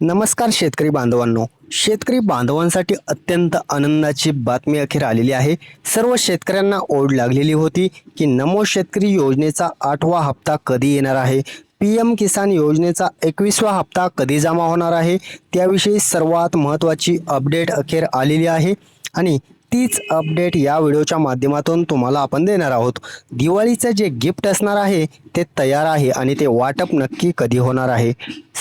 नमस्कार शेतकरी बांधवांनो. शेतकरी बांधवांसाठी अत्यंत आनंदाची बातमी अखेर आलेली आहे. सर्व शेतकऱ्यांना ओढ लागलेली होती की नमो शेतकरी योजनेचा आठवा हप्ता कधी येणार आहे? पी एम किसान योजनेचा एकवीसवा हप्ता कधी जमा होणार आहे? त्याविषयी सर्वात महत्त्वाची अपडेट अखेर आलेली आहे. आणि तीच अपडेट या व्हिडिओच्या माध्यमातून तुम्हाला आपण देणार आहोत. दिवाळीचं जे गिफ्ट असणार आहे ते तयार आहे आणि ते वाटप नक्की कधी होणार आहे?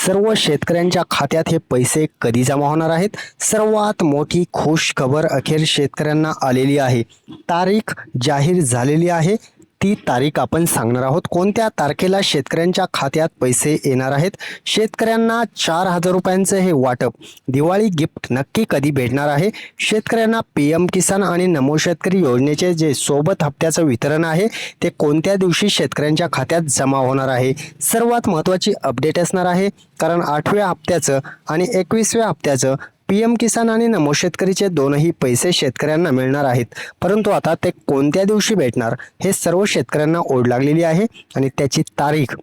सर्व शेतकऱ्यांच्या खात्यात हे पैसे कधी जमा होणार आहेत? सर्वात मोठी खुश खबर अखेर शेतकऱ्यांना आलेली आहे. तारीख जाहीर झालेली आहे. ती तारीख आपण सांगणार आहोत. कोणत्या तारखेला शेतकऱ्यांच्या खात्यात पैसे येणार आहेत? शेतकऱ्यांना चार हजार रुपयांचं हे वाटप. दिवाळी गिफ्ट नक्की कधी भेटणार आहे? शेतकऱ्यांना पी एम किसान आणि नमो शेतकरी योजनेचे जे सोबत हप्त्याचं वितरण आहे ते कोणत्या दिवशी शेतकऱ्यांच्या खात्यात जमा होणार आहे? सर्वात महत्त्वाची अपडेट असणार आहे कारण आठव्या हप्त्याचं आणि एकवीसव्या हप्त्याचं पी एम किसान आणि नमो शेतकरीचे दोनही पैसे शेतकऱ्यांना मिळणार आहेत. परंतु आता ते कोणत्या दिवशी भेटणार हे सर्व शेतकऱ्यांना ओढ लागलेली आहे आणि त्याची तारीख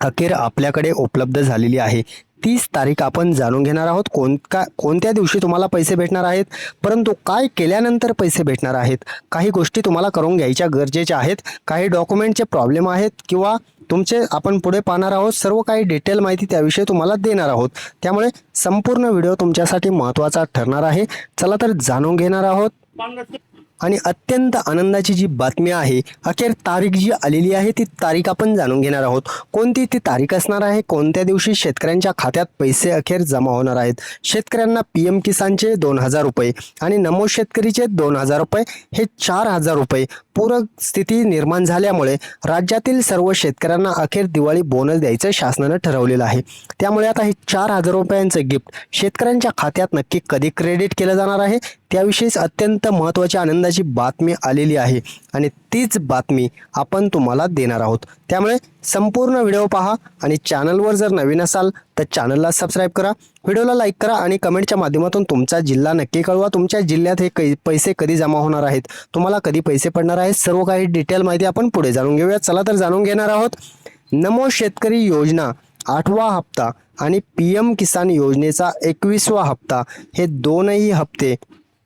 अखेर आपल्याकडे उपलब्ध झालेली आहे. तीस तारीख आपण जाणून घेणार आहोत कोण का कोणत्या दिवशी तुम्हाला पैसे भेटणार आहेत परंतु काय केल्यानंतर पैसे भेटणार आहेत काही गोष्टी तुम्हाला करून घ्यायच्या गरजेच्या आहेत काही डॉक्युमेंटचे प्रॉब्लेम आहेत किंवा तुमचे आपण पुढे पाहणार आहोत. सर्व काही डिटेल माहिती त्याविषयी तुम्हाला देणार आहोत. त्यामुळे संपूर्ण व्हिडिओ तुमच्यासाठी महत्त्वाचा ठरणार आहे. चला तर जाणून घेणार आहोत. आणि अत्यंत आनंदाची जी बातमी आहे अखेर तारीख जी आलेली आहे ती तारीख आपण जाणून घेणार आहोत. कोणती ती तारीख असणार आहे? कोणत्या दिवशी शेतकऱ्यांच्या खात्यात पैसे अखेर जमा होणार आहेत? शेतकऱ्यांना पी एम किसानचे दोन हजार रुपये आणि नमो शेतकरीचे दोन हजार रुपये हे चार हजार रुपये. पूरक स्थिती निर्माण झाल्यामुळे राज्यातील सर्व शेतकऱ्यांना अखेर दिवाळी बोनस द्यायचं शासनानं ठरवलेलं आहे. त्यामुळे आता हे चार हजार रुपयांचं गिफ्ट शेतकऱ्यांच्या खात्यात नक्की कधी क्रेडिट केलं जाणार आहे? त्याविषयीच अत्यंत महत्त्वाचे आनंद आनंदाची बातमी आलेली आहे आणि तीच बातमी आपण तुम्हाला देणार आहोत. त्यामुळे संपूर्ण व्हिडिओ पहा आणि चॅनलवर जर नवीन असाल तर चॅनलला सबस्क्राईब करा व्हिडिओला लाईक करा आणि कमेंटच्या माध्यमातून तुमचा जिल्हा नक्की कळवा. तुमच्या जिल्ह्यात हे कै पैसे कधी जमा होणार आहेत? तुम्हाला कधी पैसे पडणार आहेत? सर्व काही डिटेल माहिती आपण पुढे जाणून घेऊया. चला तर जाणून घेणार आहोत. नमो शेतकरी योजना आठवा हप्ता आणि पी एम किसान योजनेचा एकवीसवा हप्ता. हे दोनही हप्ते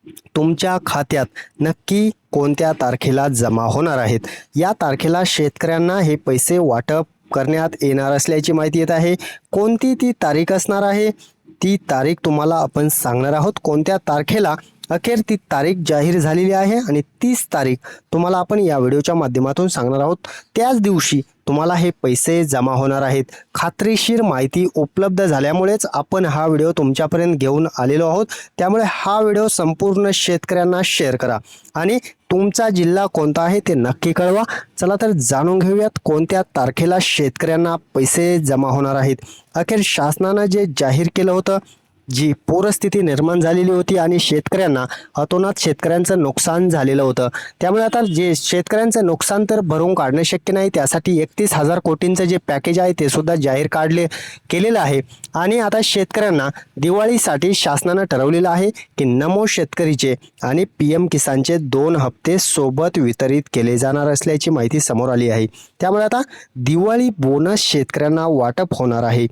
तुमच्या खात्यात नक्की कोणत्या तारखेला जमा होणार आहेत? या तारखेला शेतकऱ्यांना हे पैसे वाटप करण्यात येणार असल्याची माहिती येत आहे. कोणती ती तारीख असणार आहे? ती तारीख तुम्हाला आपण सांगणार आहोत. कोणत्या तारखेला अखेर ती तारीख जाहीर झालेली आहे आणि तीस तारीख तुम्हाला आपण या व्हिडिओच्या माध्यमातून सांगणार आहोत. त्याच दिवशी तुम्हाला हे पैसे जमा होणार आहेत. खात्रीशीर माहिती उपलब्ध झाल्यामुळेच आपण हा व्हिडिओ तुमच्यापर्यंत घेऊन आलेलो आहोत. त्यामुळे हा व्हिडिओ संपूर्ण शेतकऱ्यांना शेअर करा आणि तुमचा जिल्हा कोणता आहे ते नक्की कळवा. चला तर जाणून घेऊयात कोणत्या तारखेला शेतकऱ्यांना पैसे जमा होणार आहेत. अखेर शासनानं जे जाहीर केलं होतं जी पूरस्थिती निर्माण झालेली होती आणि शेतकऱ्यांना अतोनात शेतकऱ्यांचं नुकसान झालेलं होतं. त्यामुळे आता जे शेतकऱ्यांचं नुकसान तर भरून काढणं शक्य नाही त्यासाठी एकतीस हजार कोटींचं जे पॅकेज आहे ते सुद्धा जाहीर काढले केलेलं आहे. आणि आता शेतकऱ्यांना दिवाळीसाठी शासनानं ठरवलेलं आहे की नमो शेतकरीचे आणि पी एम किसानचे दोन हप्ते सोबत वितरित केले जाणार असल्याची माहिती समोर आली आहे. त्यामुळे आता दिवाळी बोनस शेतकऱ्यांना वाटप होणार आहे.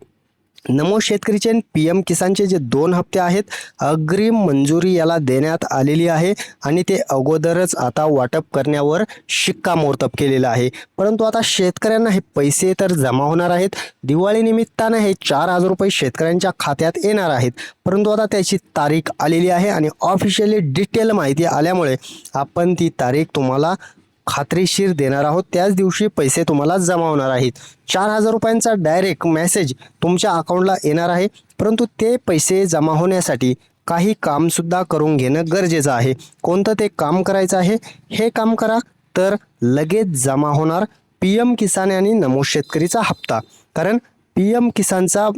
नमो शेतकरीचे पी एम किसानचे जे दोन हप्ते आहेत अग्रिम मंजुरी याला देण्यात आलेली आहे आणि ते अगोदरच आता वाटप करण्यावर शिक्कामोर्तब केलेलं आहे. परंतु आता शेतकऱ्यांना हे पैसे तर जमा होणार आहेत. दिवाळी निमित्तानं हे चार हजार रुपये शेतकऱ्यांच्या खात्यात येणार आहेत. परंतु आता त्याची तारीख आलेली आहे आणि ऑफिशियली डिटेल माहिती आल्यामुळे आपण ती तारीख तुम्हाला खात्रीशीर देणार आहोत. त्याच दिवशी पैसे तुम्हाला जमा होणार आहेत. चार हजार रुपयांचा डायरेक्ट मेसेज तुमच्या अकाउंटला येणार आहे. परंतु ते पैसे जमा होण्यासाठी काही कामसुद्धा करून घेणं गरजेचं आहे. कोणतं ते काम करायचं आहे? हे काम करा. तर लगेच जमा होणार पी एम किसान आणि नमो शेतकरीचा हप्ता. कारण पी एम किसानचा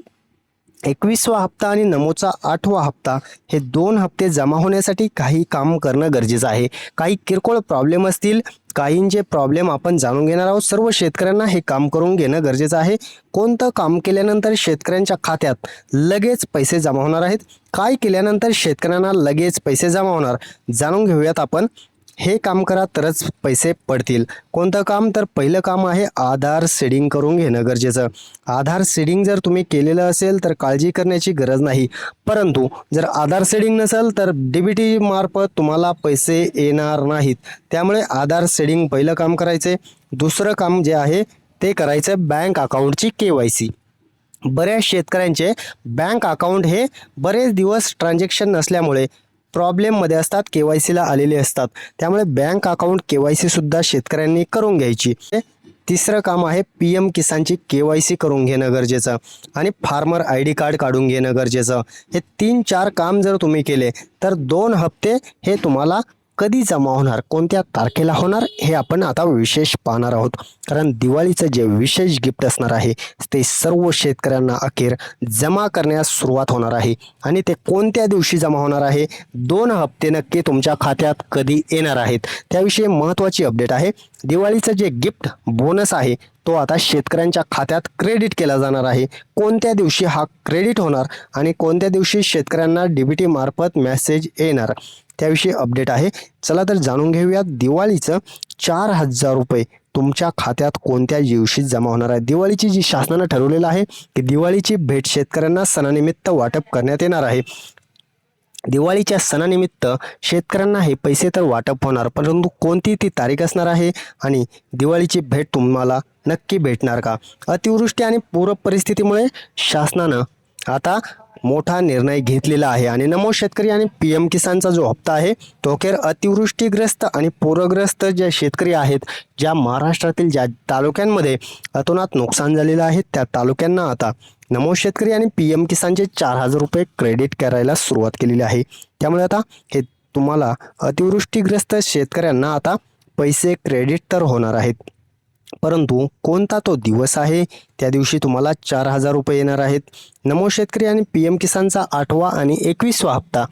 एकवीसवा हप्ता आणि नमोचा आठवा हप्ता हे दोन हप्ते जमा होण्यासाठी काही काम करणं गरजेचं आहे. काही किरकोळ प्रॉब्लेम असतील काहींचे प्रॉब्लेम आपण जाणून घेणार आहोत. सर्व शेतकऱ्यांना हे काम करून घेणं गरजेचं आहे. कोणतं काम केल्यानंतर शेतकऱ्यांच्या खात्यात लगेच पैसे जमा होणार आहेत? काय केल्यानंतर शेतकऱ्यांना लगेच पैसे जमा होणार? जाणून घेऊयात आपण. हे काम करा तरच पैसे पडतील. कोणतं काम? तर पहिलं काम आहे आधार सेडिंग करून घेणं गरजेचं. आधार सेडिंग जर तुम्ही केलेलं असेल तर काळजी करण्याची गरज नाही. परंतु जर आधार सेडिंग नसेल तर डी बी मार्फत तुम्हाला पैसे येणार नाहीत. त्यामुळे आधार सेडिंग पहिलं काम करायचे दुसरं काम जे आहे ते करायचं बँक अकाउंटची के वाय सी. बऱ्याच शेतकऱ्यांचे बँक अकाउंट हे बरेच दिवस ट्रान्झॅक्शन नसल्यामुळे प्रॉब्लेममध्ये असतात के वाय सीला आलेले असतात. त्यामुळे बँक अकाउंट के वाय सीसुद्धा शेतकऱ्यांनी करून घ्यायची. तिसरं काम आहे पी एम किसानची के वाय सी करून घेणं गरजेचं आणि फार्मर आय डी कार्ड काढून घेणं गरजेचं. हे तीन चार काम जर तुम्ही केले तर दोन हप्ते हे तुम्हाला कधी जमा होणार कोणत्या तारखेला होणार हे आपण आता विशेष पाहणार आहोत. कारण दिवाळीचं जे विशेष गिफ्ट असणार आहे ते सर्व शेतकऱ्यांना अखेर जमा करण्यास सुरुवात होणार आहे. आणि ते कोणत्या दिवशी जमा होणार आहे दोन हप्ते नक्की तुमच्या खात्यात कधी येणार आहेत त्याविषयी महत्त्वाची अपडेट आहे. दिवाळीचं जे गिफ्ट बोनस आहे तो आता शेतकऱ्यांच्या खात्यात क्रेडिट केला जाणार आहे. कोणत्या दिवशी हा क्रेडिट होणार आणि कोणत्या दिवशी शेतकऱ्यांना डी बी मार्फत मेसेज येणार? त्याविषयी अपडेट आहे. चला तर जाणून घेऊयात दिवाळीचं चार हजार रुपये तुमच्या खात्यात कोणत्या दिवशी जमा होणार आहे? दिवाळीची जी शासनानं ठरवलेलं आहे की दिवाळीची भेट शेतकऱ्यांना सणानिमित्त वाटप करण्यात येणार आहे. दिवाळीच्या सणानिमित्त शेतकऱ्यांना हे पैसे तर वाटप होणार परंतु कोणती ती तारीख असणार आहे? आणि दिवाळीची भेट तुम्हाला नक्की भेटणार का? अतिवृष्टी आणि पूर परिस्थितीमुळे शासनानं आता मोठा निर्णय घेतलेला आहे. आणि नमो शेतकरी आणि पी एम किसानचा जो हप्ता आहे तो अखेर अतिवृष्टीग्रस्त आणि पूरग्रस्त जे शेतकरी आहेत ज्या महाराष्ट्रातील ज्या तालुक्यांमध्ये अतोनात नुकसान झालेलं आहे त्या तालुक्यांना आता नमो शेतकरी आणि पी एम किसानचे चार हजार रुपये क्रेडिट करायला सुरुवात केलेली आहे. त्यामुळे आता हे तुम्हाला अतिवृष्टीग्रस्त शेतकऱ्यांना आता पैसे क्रेडिट तर होणार आहेत. परंतु कोणता तो दिवस आहे? त्या दिवशी तुम्हाला चार हजार रुपये येणार आहेत. नमो शेतकरी आणि पी एम किसानचा आठवा आणि एकवीसवा हप्ता.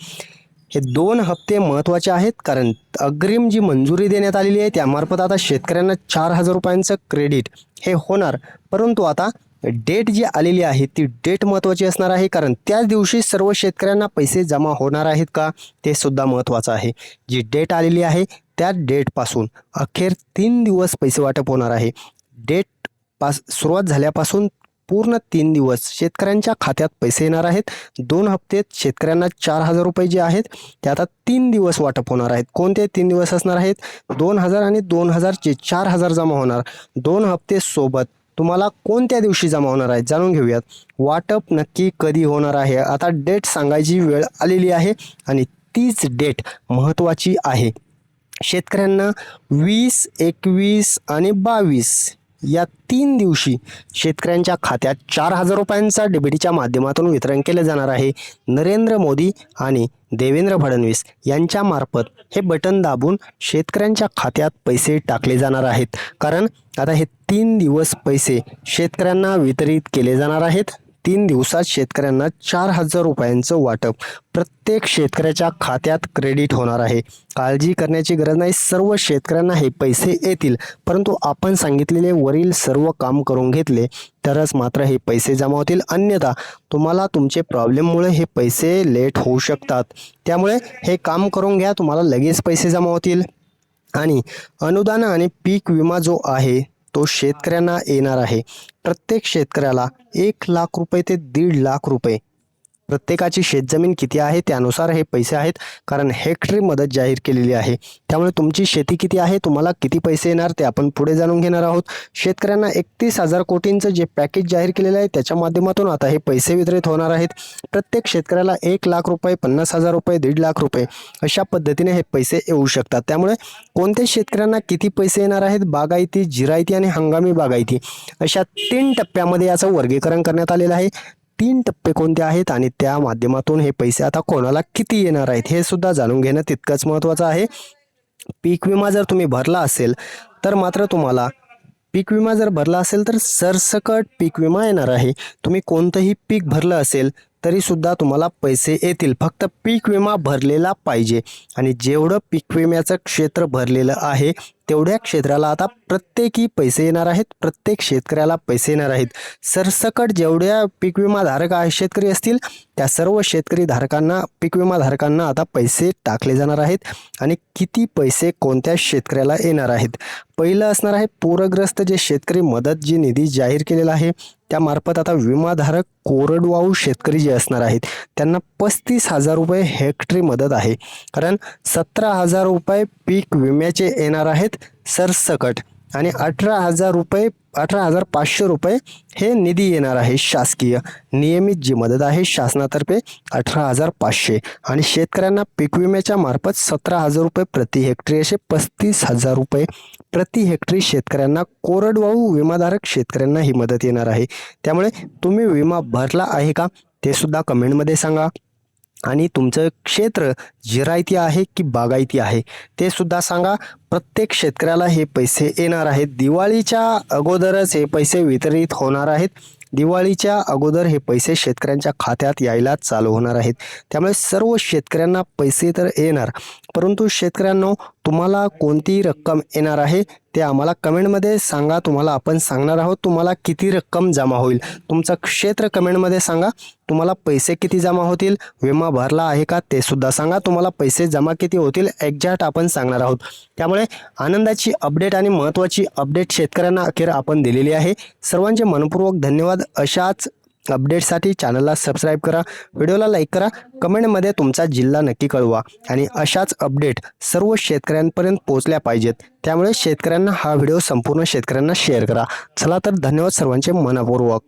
हे दोन हप्ते महत्त्वाचे आहेत कारण अग्रिम जी मंजुरी देण्यात आलेली आहे त्यामार्फत आता शेतकऱ्यांना चार हजार रुपयांचं क्रेडिट हे होणार. परंतु आता डेट जी आलेली आहे ती डेट महत्त्वाची असणार आहे कारण त्याच दिवशी सर्व शेतकऱ्यांना पैसे जमा होणार आहेत का? ते सुद्धा महत्त्वाचं आहे. जी डेट आलेली आहे त्या डेटपासून अखेर तीन दिवस पैसे वाटप होणार आहे. डेट पास सुरुवात झाल्यापासून पूर्ण तीन दिवस शेतकऱ्यांच्या खात्यात पैसे येणार आहेत. दोन हप्ते शेतकऱ्यांना चार हजार रुपये जे आहेत ते आता तीन दिवस वाटप होणार आहेत. कोणते तीन दिवस असणार आहेत? दोन हजार आणि दोन हजारचे चार हजार जमा होणार. दोन हप्ते सोबत तुम्हाला कोणत्या दिवशी जमा होणार आहे जाणून घेऊयात. वाटप नक्की कधी होणार आहे? आता डेट सांगायची वेळ आलेली आहे आणि तीच डेट महत्त्वाची आहे. शेतकऱ्यांना वीस एकवीस आणि बावीस या तीन दिवशी शेतकऱ्यांच्या खात्यात चार हजार रुपयांचा डीबीटीच्या माध्यमातून वितरण केले जाणार आहे. नरेंद्र मोदी आणि देवेंद्र फडणवीस यांच्या मार्फत हे बटन दाबून शेतकऱ्यांच्या खात्यात पैसे टाकले जाणार आहेत. कारण आता हे तीन दिवस पैसे शेतकऱ्यांना वितरित केले जाणार आहेत. तीन दिवसात शेतकऱ्यांना चार हजार रुपयांचं वाटप. प्रत्येक शेतकऱ्याच्या खात्यात क्रेडिट होणार आहे. काळजी करण्याची गरज नाही. सर्व शेतकऱ्यांना हे पैसे येतील. परंतु आपण सांगितलेले वरील सर्व काम करून घेतले तरच मात्र हे पैसे जमा होतील. अन्यथा तुम्हाला तुमचे प्रॉब्लेममुळे हे पैसे लेट होऊ शकतात. त्यामुळे हे काम करून घ्या. तुम्हाला लगेच पैसे जमा होतील. आणि अनुदान आणि पीक विमा जो आहे तो शेतकऱ्यांना येणार आहे. प्रत्येक शेतकऱ्याला एक लाख रुपये ते दीड लाख रुपये प्रत्येकाची शेतजमीन किती आहे त्यानुसार हे पैसे आहेत कारण हेक्टरी मदत जाहीर केलेली आहे. त्यामुळे तुमची शेती किती आहे तुम्हाला किती पैसे येणार ते आपण पुढे जाणून घेणार आहोत. शेतकऱ्यांना एकतीस हजार कोटींचं जे पॅकेज जाहीर केलेलं आहे त्याच्या माध्यमातून आता हे पैसे वितरित होणार आहेत. प्रत्येक शेतकऱ्याला एक लाख रुपये पन्नास हजार रुपये दीड लाख रुपये अशा पद्धतीने हे पैसे येऊ शकतात. त्यामुळे कोणत्या शेतकऱ्यांना किती पैसे येणार आहेत? बागायती जिरायती आणि हंगामी बागायती अशा तीन टप्प्यामध्ये याचं वर्गीकरण करण्यात आलेलं आहे. तीन टप्पे कोणते आहेत आणि त्या माध्यमातून हे पैसे आता कोणाला किती येणार आहेत हे सुद्धा जाणून घेणं तितकंच महत्त्वाचं आहे. पीक विमा जर तुम्ही भरला असेल तर मात्र तुम्हाला पीक विमा जर भरला असेल तर सरसकट पीक विमा येणार आहे. तुम्ही कोणतंही पीक भरलं असेल तरीसुद्धा तुम्हाला पैसे येतील. फक्त पीक विमा भरलेला पाहिजे. आणि जेवढं पीक विम्याचं क्षेत्र भरलेलं आहे तेवढ्या क्षेत्राला आता प्रत्येकी पैसे येणार आहेत. प्रत्येक शेतकऱ्याला पैसे येणार आहेत. सरसकट जेवढ्या पीक विमा धारक आहे शेतकरी असतील त्या सर्व शेतकरी धारकांना पीक विमा धारकांना आता पैसे टाकले जाणार आहेत. आणि किती पैसे कोणत्या शेतकऱ्याला येणार आहेत? पहिलं असणार आहे पूरग्रस्त जे शेतकरी मदत जी निधी जाहीर केलेला आहे. त्यामार्फत आता विमाधारक कोरडवाहू शेतकरी जे असणार आहेत त्यांना पस्तीस हजार रुपये हेक्टरी मदत आहे. कारण सतरा हजार रुपये पीक विम्याचे येणार आहेत सरसकट. आणि अठरा हजार रुपये अठरा हजार पाचशे रुपये हे निधी येणार आहे शासकीय. नियमित जी मदत आहे शासनातर्फे अठरा हजार पाचशे. आणि शेतकऱ्यांना पीक विम्याच्या मार्फत सतरा हजार रुपये प्रति हेक्टरी असे पस्तीस हजार रुपये प्रति हेक्टरी शेतकऱ्यांना कोरडवाहू विमाधारक शेतकऱ्यांना ही मदत येणार आहे. त्यामुळे तुम्ही विमा भरला आहे का ते सुद्धा कमेंटमध्ये सांगा. आणि तुमचं क्षेत्र जिरायती आहे की बागायती आहे ते सुद्धा सांगा. प्रत्येक शेतकऱ्याला हे पैसे येणार आहेत. दिवाळीच्या अगोदरच हे पैसे वितरित होणार आहेत. दिवाळीच्या अगोदर हे पैसे शेतकऱ्यांच्या खात्यात यायला चालू होणार आहेत. त्यामुळे सर्व शेतकऱ्यांना पैसे तर येणार. परंतु शेतकऱ्यांनो तुम्हाला कोणती रक्कम येणार आहे ते आम्हाला कमेंटमध्ये सांगा. तुम्हाला आपण सांगणार आहोत तुम्हाला किती रक्कम जमा होईल. तुमचं क्षेत्र कमेंटमध्ये सांगा. तुम्हाला पैसे किती जमा होतील विमा भरला आहे का ते सुद्धा सांगा. तुम्हाला पैसे जमा किती होतील एक्झॅक्ट आपण सांगणार आहोत. त्यामुळे आनंदाची अपडेट आणि महत्त्वाची अपडेट शेतकऱ्यांना अखेर आपण दिलेली आहे. सर्वांचे मनपूर्वक धन्यवाद. अशाच अपडेटसाठी चॅनलला सबस्क्राईब करा व्हिडिओला लाईक करा कमेंटमध्ये तुमचा जिल्हा नक्की कळवा आणि अशाच अपडेट सर्व शेतकऱ्यांपर्यंत पोहोचल्या पाहिजेत. त्यामुळे शेतकऱ्यांना हा व्हिडिओ संपूर्ण शेतकऱ्यांना शेअर करा. चला तर धन्यवाद सर्वांचे मनपूर्वक.